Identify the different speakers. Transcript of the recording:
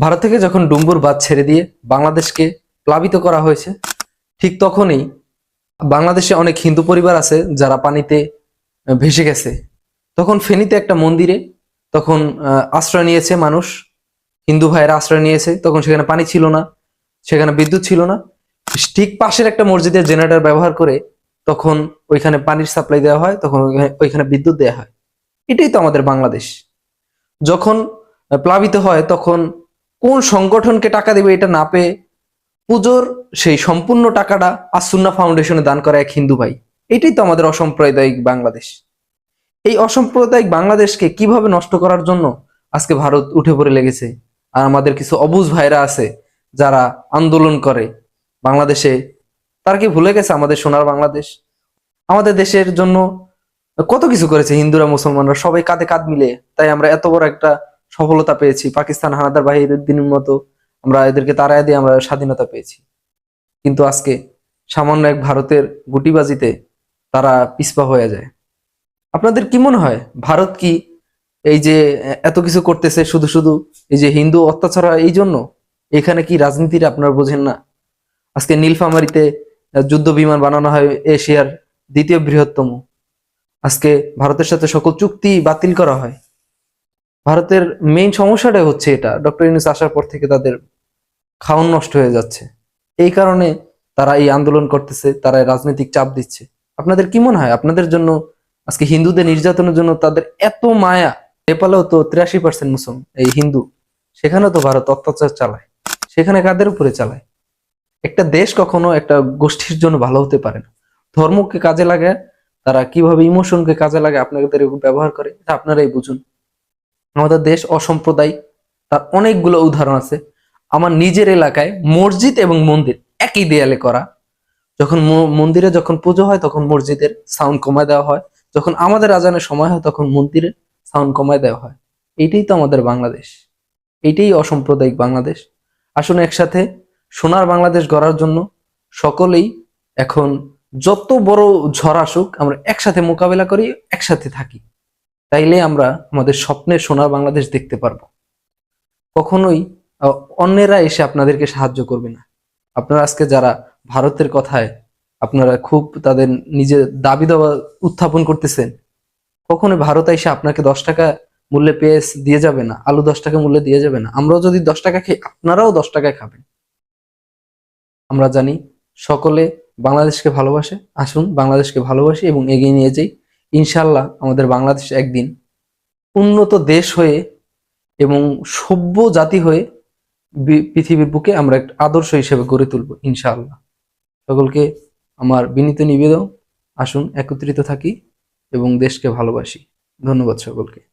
Speaker 1: ভারত থেকে যখন ডুম্বুর বাদ ছেড়ে দিয়ে বাংলাদেশকে প্লাবিত করা হয়েছে, ঠিক তখনই বাংলাদেশে অনেক হিন্দু পরিবার আছে যারা পানিতে ভেসে গেছে। তখন ফেনীতে একটা মন্দিরে তখন আশ্রয় নিয়েছে মানুষ। হিন্দু ভাইয়েরা আশ্রয় নিয়েছে। তখন সেখানে পানি ছিল না, সেখানে বিদ্যুৎ ছিল না। ঠিক পাশের একটা মসজিদের জেনারেটর ব্যবহার করে তখন ওইখানে পানির সাপ্লাই দেওয়া হয়, তখন ওইখানে- ওইখানে বিদ্যুৎ দেওয়া হয়। এটাই তো আমাদের বাংলাদেশ। যখন প্লাবিত হয় তখন কোন সংগঠনকে টাকা দেবে এটা না পেয়ে পুজোর সেই সম্পূর্ণ টাকাটা আসুন্না ফাউন্ডেশনে দান করা এক হিন্দু ভাই। এটাই তো আমাদের অসাম্প্রদায়িক বাংলাদেশ। এই অসাম্প্রদায়িক বাংলাদেশকে কীভাবে নষ্ট করার জন্য আজকে ভারত উঠে পড়ে লেগেছে আর আমাদের কিছু অবুজ ভাইরা আছে যারা আন্দোলন করে বাংলাদেশে, তার কি ভুলে গেছে আমাদের সোনার বাংলাদেশ? আমাদের দেশের জন্য কত কিছু করেছে হিন্দুরা, মুসলমানরা, সবাই কাঁধে কাঁধ মিলে। তাই আমরা এত বড় একটা সফলতা পেয়েছি। পাকিস্তান হানাদার বাহিরের দিনের মতো আমরা এদেরকে তাড়ায় দিয়ে আমরা স্বাধীনতা পেয়েছি। কিন্তু আজকে সামান্য এক ভারতের গুটিবাজিতে তারা পিছপা হয়ে যায়। আপনাদের কি মনে হয়, ভারত কি এই যে এত কিছু করতেছে শুধু শুধু এই যে হিন্দু অত্যাচার এই জন্য? এখানে কি রাজনীতির আপনারা বোঝেন না? আজকে নীলফামারিতে যুদ্ধ বিমান বানানো হয় এশিয়ার দ্বিতীয় বৃহত্তম। আজকে ভারতের সাথে সকল চুক্তি বাতিল করা হয়। ভারতের মেইন সমস্যাটাই হচ্ছে এটা। ডক্টর ইউনুস আসার পর থেকে তাদের খাওয়ান নষ্ট হয়ে যাচ্ছে। এই কারণে তারা এই আন্দোলন করতেছে, তারা রাজনৈতিক চাপ দিচ্ছে। আপনাদের কি মনে হয়? আপনাদের জন্য আজকে হিন্দুদের নির্যাতনের জন্য তাদের এত মায়া? নেপালেও তো তিরাশি পার্সেন্ট মুসলমান এই হিন্দু। সেখানেও তো ভারত অত্যাচার চালায়। সেখানে কাদের উপরে চালায়? একটা দেশ কখনো একটা গোষ্ঠীর জন্য ভালো হতে পারে না। ধর্মকে কাজে লাগে তারা কীভাবে ইমোশনকে কাজে লাগে আপনাদের ব্যবহার করে, এটা আপনারাই বুঝুন। আমাদের দেশ অসাম্প্রদায়িক। তার অনেকগুলো উদাহরণ আছে। আমার নিজের এলাকায় মসজিদ এবং মন্দির একই দেয়ালে করা। যখন মন্দিরে যখন পুজো হয় তখন মসজিদের সাউন্ড কমায় দেওয়া হয়। যখন আমাদের আজানের সময় হয় তখন মন্দিরের সাউন্ড কমায় দেওয়া হয়। এইটাই তো আমাদের বাংলাদেশ। এইটাই অসাম্প্রদায়িক বাংলাদেশ। আসুন একসাথে সোনার বাংলাদেশ গড়ার জন্য সকলেই এখন যত বড় ঝড় আসুক আমরা একসাথে মোকাবেলা করি, একসাথে থাকি। তাইলে আমরা আমাদের স্বপ্নের সোনার বাংলাদেশ দেখতে পারব। কখনোই অন্যেরা এসে আপনাদেরকে সাহায্য করবে না। আপনারা আজকে যারা ভারতের কথায় আপনারা খুব তাদের নিজের দাবি দাওয়া উত্থাপন করতেছেন কখনো ভারত এসে আপনাকে দশ টাকা মূল্যে পেঁয়াজ দিয়ে যাবে না, আলু দশ টাকা মূল্যে দিয়ে যাবে না। আমরাও যদি দশ টাকা খাই আপনারাও দশ টাকায় খাবেন। আমরা জানি সকলে বাংলাদেশকে ভালোবাসে। আসুন বাংলাদেশকে ভালোবাসি এবং এগিয়ে নিয়ে যাই। ইনশাল্লাহ আমাদের বাংলাদেশ একদিন উন্নত দেশ হয়ে এবং সভ্য জাতি হয়ে পৃথিবীর বুকে আমরা একটা আদর্শ হিসেবে গড়ে তুলব, ইনশাআল্লাহ। সকলকে আমার বিনীত নিবেদন। আসুন একত্রিত থাকি এবং দেশকে ভালোবাসি। ধন্যবাদ সকলকে।